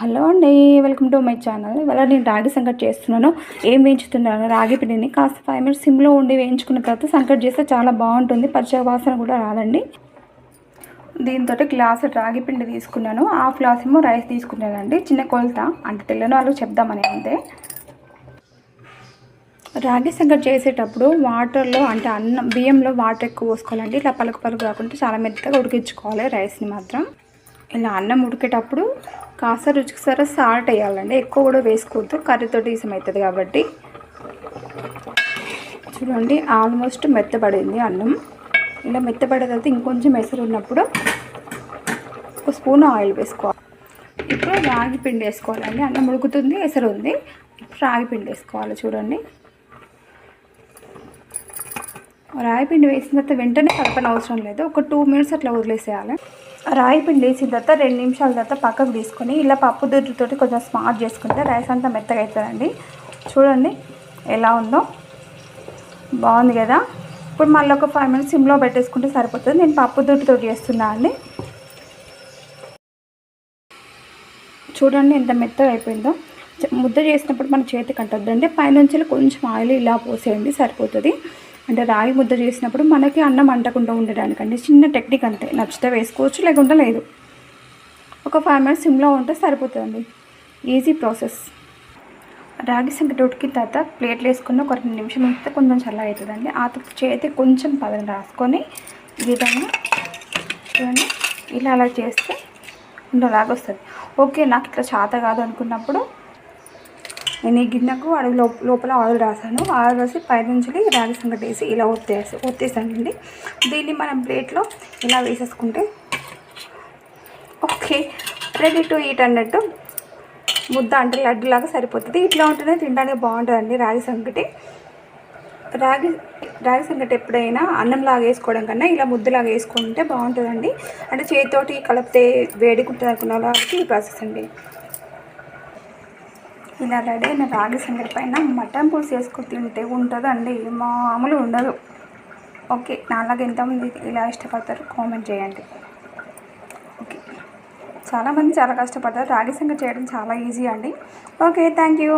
Hello అండి welcome to my channel. ఇవాళ నేను రాగి సంకట్ చేస్తున్నాను. ఏం వేయించుతున్నాను? రాగి పిండిని. కాస్త ఫైవ్ మినిట్స్ సిమ్లో ఉండి వేయించుకున్న తర్వాత సంకట్ చేస్తే చాలా బాగుంటుంది. పచ్చ వాసన కూడా రాదండి. దీంతో గ్లాస్ రాగి పిండి తీసుకున్నాను. హాఫ్ గ్లాస్ ఏమో రైస్ తీసుకున్నానండి. చిన్న కొలత. అంటే తెల్లని వాళ్ళకి చెప్దామని అంతే. రాగి సంకట్ చేసేటప్పుడు వాటర్లో అంటే అన్నం బియ్యంలో వాటర్ ఎక్కువ పోసుకోవాలండి. ఇట్లా పలుకు పలుకు రాకుండా చాలా మెత్తగా ఉడికించుకోవాలి రైస్ని మాత్రం. ఇలా అన్నం ఉడికేటప్పుడు కాస్త రుచికి సరే సాల్ట్ వేయాలండి. ఎక్కువ కూడా వేసుకోవద్దు. కర్రీతో ఈసం అవుతుంది కాబట్టి. చూడండి ఆల్మోస్ట్ మెత్తబడింది అన్నం. ఇలా మెత్తబడే తర్వాత ఇంకొంచెం ఎసరు ఉన్నప్పుడు ఒక స్పూన్ ఆయిల్ వేసుకోవాలి. ఇప్పుడు రాగి పిండి వేసుకోవాలండి. అన్నం ఉడుకుతుంది ఎసరు ఉంది. ఇప్పుడు రాగి పిండి వేసుకోవాలి చూడండి. రాయి పిండి వేసిన తర్వాత వెంటనే కలపని అవసరం లేదు. ఒక టూ మినిట్స్ అట్లా వదిలేసేయాలి. రాయి పిండి వేసిన తర్వాత రెండు నిమిషాల తర్వాత పక్కకు తీసుకొని ఇలా పప్పు దుడ్డుతోటి కొంచెం స్మార్ట్ చేసుకుంటే రైస్ అంతా మెత్తగా అవుతుందండి చూడండి ఎలా ఉందో. బాగుంది కదా? ఇప్పుడు మళ్ళీ ఒక ఫైవ్ మినిట్స్ సిమ్లో పెట్టేసుకుంటే సరిపోతుంది. నేను పప్పు దుడ్డుతో చేస్తున్నా అండి. చూడండి ఎంత మెత్తగా అయిపోయిందో. ముద్ద చేసినప్పుడు మన చేతికి అంటొద్దండి. పైనుంచి కొంచెం ఆయిల్ ఇలా పోసేయండి సరిపోతుంది. అంటే రాగి ముద్ద చేసినప్పుడు మనకి అన్నం అంటకుండా ఉండడానికండి. చిన్న టెక్నిక్ అంతే. నచ్చితే వేసుకోవచ్చు లేకుండా లేదు. ఒక ఫైవ్ మినిట్స్ సిమ్లో ఉంటే సరిపోతుందండి. Easy process. రాగి సంగటి ఉడికిన తర్వాత ప్లేట్లు వేసుకున్న ఒక రెండు నిమిషం ఉంచితే కొంచెం చల్లగా అవుతుందండి. ఆ తర్వాత చేతి కొంచెం పదం రాసుకొని ఈ విధంగా చూడండి. ఇలా అలా చేస్తే ఉండలాగా వస్తుంది. ఓకే నాకు ఇట్లా చేత కాదు అనుకున్నప్పుడు నేను ఈ గిన్నెకు అడుగు లోపల ఆయిల్ రాసాను. ఆయిల్ రాసి పైనుంచి రాగి సంగటి వేసి ఇలా ఒత్తేసి ఒత్తేసానండి. దీన్ని మనం ప్లేట్లో ఇలా వేసేసుకుంటే ఓకే. రెడీ టు ఈట్ అన్నట్టు ముద్ద అంటే లడ్డులాగా సరిపోతుంది. ఇట్లా ఉంటేనే తినడానికి బాగుంటుందండి రాగి సంగటి. రాగి రాగి సంగటి ఎప్పుడైనా అన్నంలాగా వేసుకోవడం కన్నా ఇలా ముద్దలాగా వేసుకుంటే బాగుంటుందండి. అంటే చేతితోటి కలిపితే వేడికుంటుంది అనుకున్న వాళ్ళకి ఈ ప్రాసెస్ అండి. ఇలా రెడీ అయిన రాగి సంగటి పైన మటన్ పులుసు వేసుకొని తింటే ఉంటుందండి. మామూలు ఉండదు. ఓకే నాలాగ ఎంతమంది ఇలా ఇష్టపడతారు కామెంట్ చేయండి. ఓకే. చాలామంది చాలా కష్టపడతారు. రాగి సంగటి చేయడం చాలా ఈజీ అండి. Okay thank you.